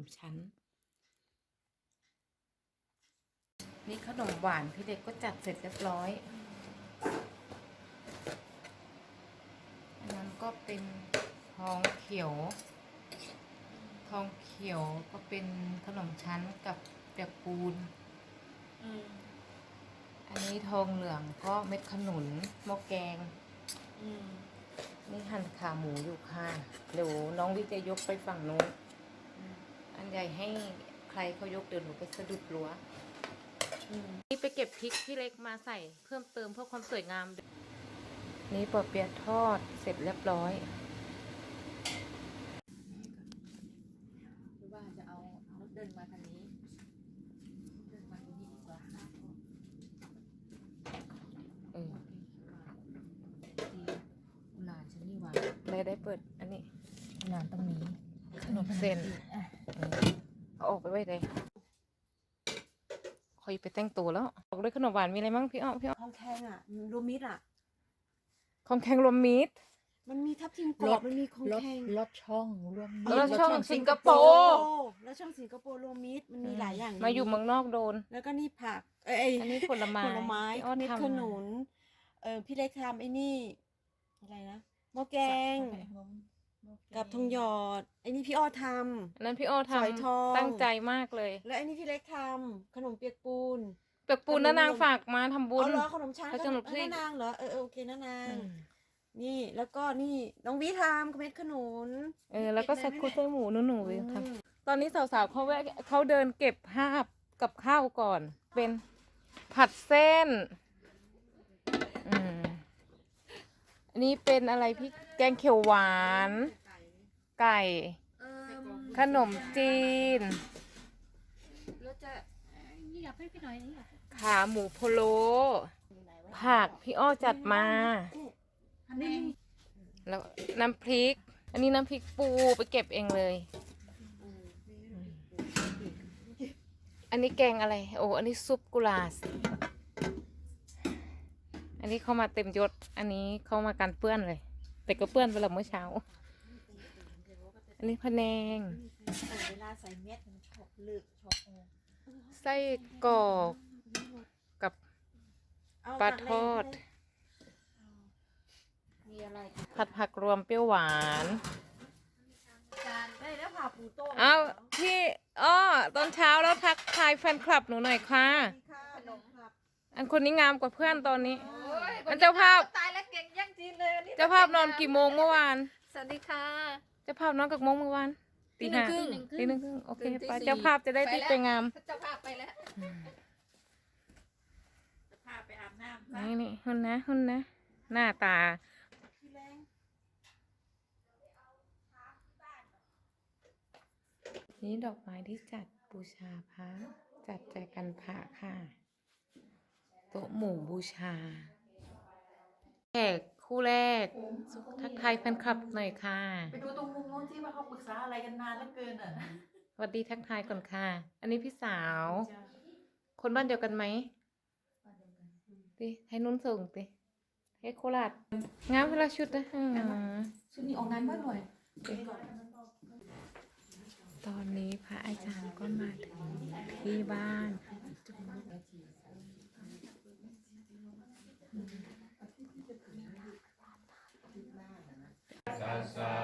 มชั้น นี่ขนมหวานพี่เล็กก็จัดเสร็จเรียบร้อย อันนั้นก็เป็นทองเขียว ทองเขียวก็เป็นขนมชั้นกับเปียกปูนอืมอันนี้ทองเหลืองก็เม็ดขนุนหม้อแกงอืมนี่หั่นขาหมูอยู่ค่ะ เดี๋ยวน้องวิจะยกไปฝั่งนู้นอืม อันใหญ่ให้ใครเขายกเดี๋ยวหนูไปสะดุดรั้วอืมนี่ไปเก็บพริกพี่เล็กมาใส่เพิ่มเติมเพื่อความสวยงาม นี่ปอเปียะทอดเสร็จเรียบร้อยหรือว่าจะเอารถเดินมาทางนี้เดินมาทางนี้ดีกว่าเออดีหลานฉันนี่หว่าเลยได้เปิดอันนี้หลานตรงนี้ขนมเส้นอะเออเอาออกไปไว้เลยคอยไปแต่งตัวแล้วออกด้วยขนมหวานมีอะไรมั่งพี่อ้อมพี่อ้อมห้องแข้งอะรวมมิตรอะของแข็งรวมมิตร มันมีทับทิมกรอบมันมีของรถแข้งรถช่องรวมรถช่องสิงคโปโอ้ร์ แล้วช่องสิงคโปร์รวมมิตรมันมีหลายอย่างมาอยู่เมืองนอกโดน แล้วก็นี่ผักเอ้ยอันนี้ผลไม้ผลไม้พี่อ้อเม็ดทำขนุนเออพี่เล็กทำไอ้นี่อะไรนะหม้อแกง กับทองหยอดไอ้นี่พี่อ้อท อันนั้นพี่อ้อฝอยทองทำตั้งใจมากเลยำแล้วไอ้นี่พี่เล็กทำขนมเปียกปูน เปียกปูนน้านางฝากมาทำบุญ เอาเหรอขนมช้างแล้วขนมพริกน้านางเหรอเออเออโอเคน้านางอืมนี่แล้วก็นี่น้องวิทำกับเม็ดขนุนเออ แล้วก็สักคุไส้หมูหนูหนูๆอืมทำตอนนี้สาวๆเขาแวะเขาเดินเก็บภาพกับข้าวก่อน เป็นผัดเส้นอืมอันนี้เป็นอะไรพี่แกงเขียวหวาน ไก่ เออขนมจีน แล้วจะนี่อยากให้พี่หน่อยนี่อยากขาหมูพะโล้ผักพี่อ้อจัดมา อันนี้แล้วน้ำพริก อันนี้น้ำพริกปูไปเก็บเองเลย อันนี้แกงอะไร โอ้ อันนี้ซุปกุหลาบอันนี้เข้ามาเต็มยศ อันนี้เข้ามากันเปื้อนเลย แต่ก็เปื้อนไปแล้วเมื่อเช้า อันนี้พะแนง แต่เวลาใส่เม็ดมันชอบลึกชอบเออไส้กรอกกับเอปลาทอด มีอะไรผัดผักรวมเปรี้ยวหวาน จานได้แล้วผ่าปูโต้เอาพี่อ้อตอนเช้าแล้วทักทายแฟนคลับหนูหน่อยค่ะขนมครับอันคนนี้งามกว่าเพื่อนตอนนี้ มันเจ้าภาพ ตายแล้วเก่งย่างจีนเลยวันนี้เจ้าภาพนอนกี่โมงเมื่อวาน สวัสดีค่ะเจ้าภาพนอนกับโมงเมื่อวานตีห้าตีหนึ่งครึ่งตีหนึ่งครึ่งโอเคตื่นตีไปสี่เจ้าภาพจะได้ตีไปงามเจ้าภาพไปแล้วพาไปอาบน้ำนี่นี่หุ่นนะหุ่นนะ หน้าตาพี่แรงนี่ดอกไม้ที่จัดบูชาพระจัดแจกันพระค่ะโต๊ะหมู่บูชาแขก คู่แรก ทักทายแฟนคลับหน่อยค่ะ ไปดูตรงมุมนู้นที่ว่าเขาปรึกษาอะไรกันนานเหลือเกินอะสวัสดีทักทายก่อนค่ะ อันนี้พี่สาว คนบ้านเดียวกันไหมติให้นุ่นส่งติให้โคราชงามเวลาชุดนะอืมชุดนี้ออกงานบ่อยตอนนี้พระอาจารย์ก็มาถึงที่บ้านสัส สะ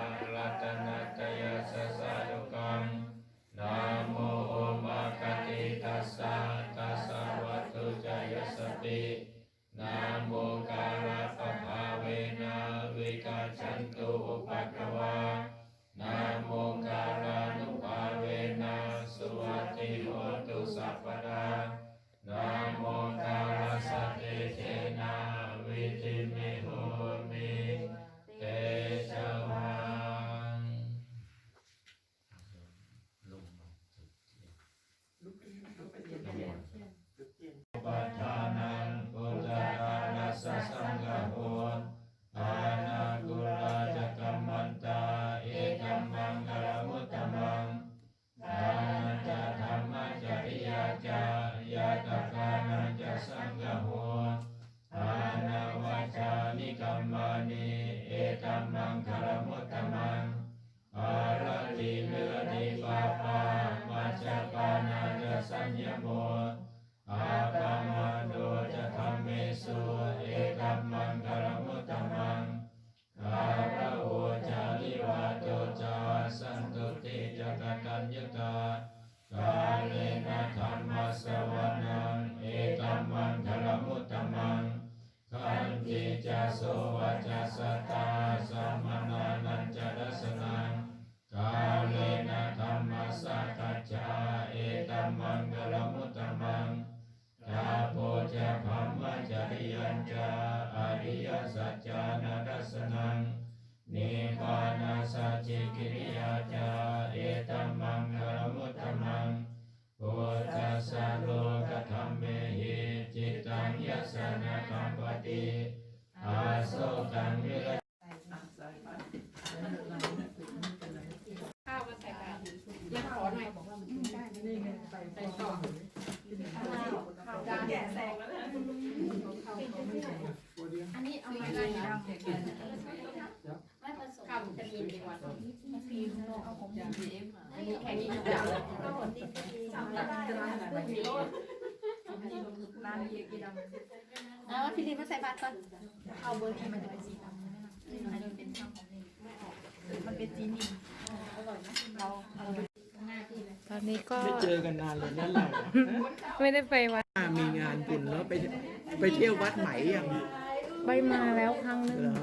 ตกานังจะสังโฆ Mangalam เอาของบีเอ็มอะแข่งอีกอย่างก็หมดดีก็ดีโร้านบีเอ็มดำเอาพี่ลีมาใส่บาตรก่อนเอาเบอร์นี้มันจะเป็นสีดำอันนี้เป็นช่างของนี่มันเป็นจีนี่อร่อยนะเราตอนนี้ก็ไม่เจอกันนานเลยนั่นแหละไม่ได้ไปวัดมีงานบุญแล้วไปไปเที่ยววัดไหมยัง ไปมาแล้วครั้งหนึง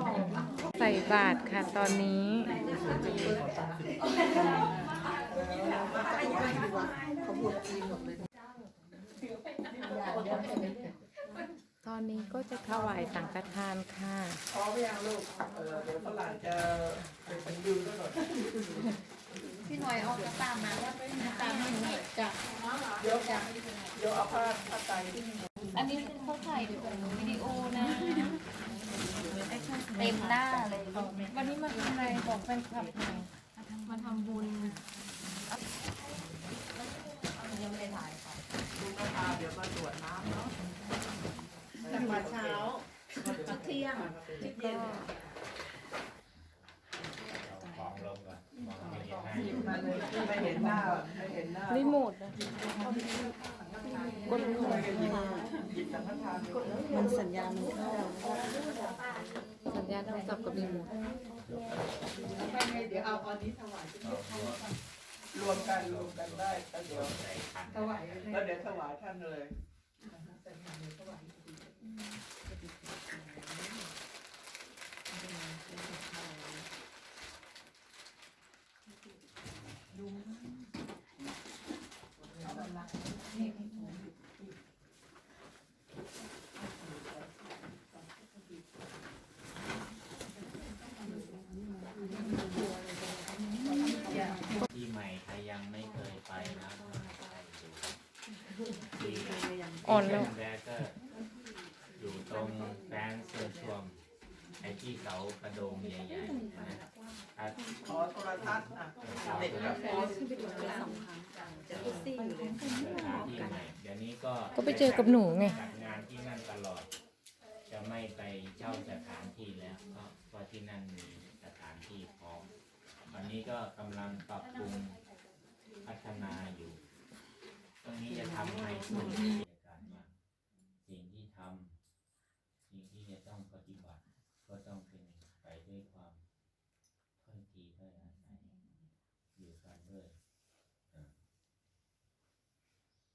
ใส่บาตรค่ะตอนนี้ตอนนี้ก็จะถวายสังฆทานค่ะพร้อมยังลูก เออเดี๋ยวฝรั่งจะเป็นเป็นยูก็หน่อยพี่หน่อยเอาน้ำตาลมาว่าน้ำตาลไม่หน่อยจ้ะเดี๋ยวจะเดี๋ยวเอาผ้าผ้าไตอันนี้เขาถ่ายวิดีโอนะ เต็มหน้าเลยวันนี้มาทำอะไรบอกแฟนคลับหน่อยมาทำบุญลูกก็พาเดี๋ยวมาตรวจน้ำเนาะจากมาเช้าจุดเที่ยงก็ของลงก่อนมองไม่เห็นมาเลยไม่เห็นหน้าไม่เห็นหน้ารีโมทนะ ก็รู้อะไรกันยิ้นมันสัญญาณมันเข้าสัญญาณโทรศัพท์กับรีโมทไม่ไม่เดี๋ยวเอาอันนี้ถวายรวมกันรวมกันได้ก็เดี๋ยวถวายแล้วเดี๋ยวถวายท่านเลยดูมันรักนี่ใหม่ใครยังไม่เคยไปนะไปดูที่ อ่อนแล้วแรกก็อยู่ตรงแฟนเสือชวมไอ้ที่เสากระโดงใหญ่ๆนะถ้าขอโทรทัศน์อะเด็กกับโพสสถานที่ใหม่เดี๋ยวนี้ก็ก็ไปเจอกับหนูไง จัดงานที่นั่นตลอด จะไม่ไปเช่าสถานที่แล้วเพราะว่าที่นั่นมีสถานที่พร้อมวันนี้ก็กำลังปรับปรุงพัฒนาอยู่ ตรงนี้จะทำให้สุดในการว่าสิ่งที่ทำ สิ่งที่จะต้องปฏิบัติ ก็ต้องเป็นไปด้วยความถ้อยทีถ้อยอาศัยอยู่กันด้วยเอ่อ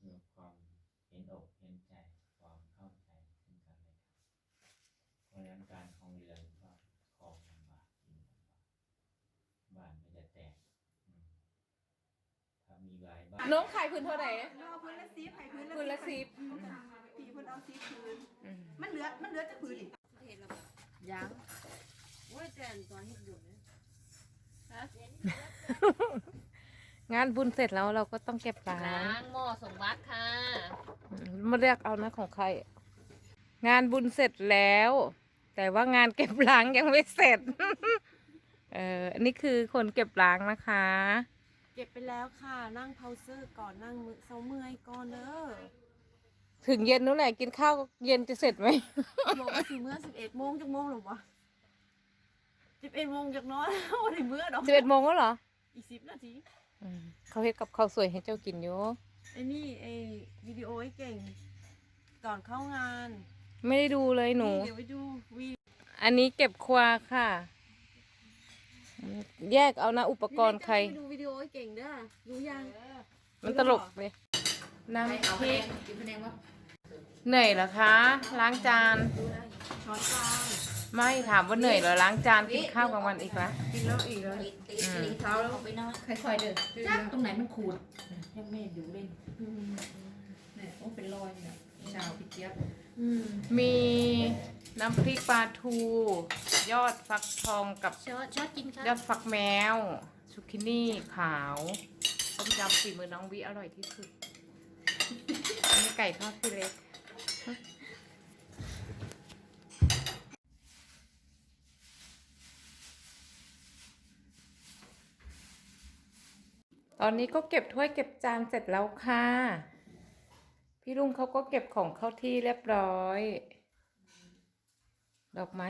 มีความเห็นอกเห็นใจความเข้าใจซึ่งกันและกันเพราะฉะนั้นการคลองเรือนก็คลองลำบากอยู่ลำบากบ้านก็จะแตกอืมถ้ามีหลายบ้านน้องขายพื้นเท่าไหร่ เอาพื้นละซีไผ่พื้นละพื้นละสิบ ผีพื้นเอาซีพื้นอืมมันเหลือมันเหลือจะพื้นอีกยังว่าแต่ตอนเฮ็ดบุญงานบุญเสร็จแล้วเราก็ต้องเก็บร้าล้านงหม้อส่งวัดค่ะอืมมาเรียกเอานะของใคร งานบุญเสร็จแล้ว แต่ว่างานเก็บล้างยังไม่เสร็จ เอออันนี้คือคนเก็บล้างนะคะ เก็บไปแล้วค่ะ นั่งเพาซื้อก่อนนั่งมือเซาเมื่อยก่อนเด้อ ถึงเย็นนู้นแหละกินข้าวเย็นจะเสร็จไหมบอกว่าสิเมื่อสิบเอ็ดโมงจากโมงหรอวะสิบเอ็ดโมงจากนอนวันนี้เมื่อดอกสิบเอ็ดโมงแล้วเหรอ อีกสิบนาทีอืมเขาเฮ็ดกับข้าวสวยให้เจ้ากินอยู่ไอ้นี่ไอ้วิดีโอไอ้เก่งก่อนเข้างาน ไม่ได้ดูเลยหนูเดี๋ยวไปดูวีอันนี้เก็บครัวค่ะอืมแยกเอานะอุปกรณ์ใครไปดูวิดีโอไอ้เก่งเด้อรู้ยังมันตลกเลยน้ำพริก เหนื่อยเหรอคะ ล้างจาน ช้อนกลางไม่ถามว่าเหนื่อยเหรอล้างจานกินข้าวกลางวันอีกละ กินแล้วอีกแล้วตีตีเท้าแล้วไปนอนค่อยๆเดินจักตรงไหนมันขูดให้แม่อยู่เล่นเนี่ยโอ้เป็นรอยเนี่ยชาวพี่เจี๊ยบอืมมีน้ำพริกปลาทู ยอดฟักทองกับชอบชอบกินข้าวยอดฟักแมวซุกินี่ขาวต้มยำฝีมือน้องวิอร่อยที่สุดอันนี้ไก่ทอดพี่เล็ก ตอนนี้ก็เก็บถ้วยเก็บจานเสร็จแล้วค่ะ พี่ลุงเขาก็เก็บของเข้าที่เรียบร้อย ดอกไม้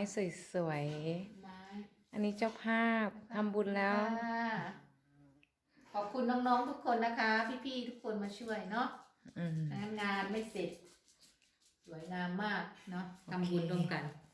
สวยๆไม้อันนี้เจ้าภาพทำบุญแล้วค่ะอบคุณน้องๆทุกคนนะคะ พี่ๆทุกคนมาช่วยเนาะอืมงานไม่เสร็จ สวยงามมากเนาะทำบุญร่วมกันจ้ะ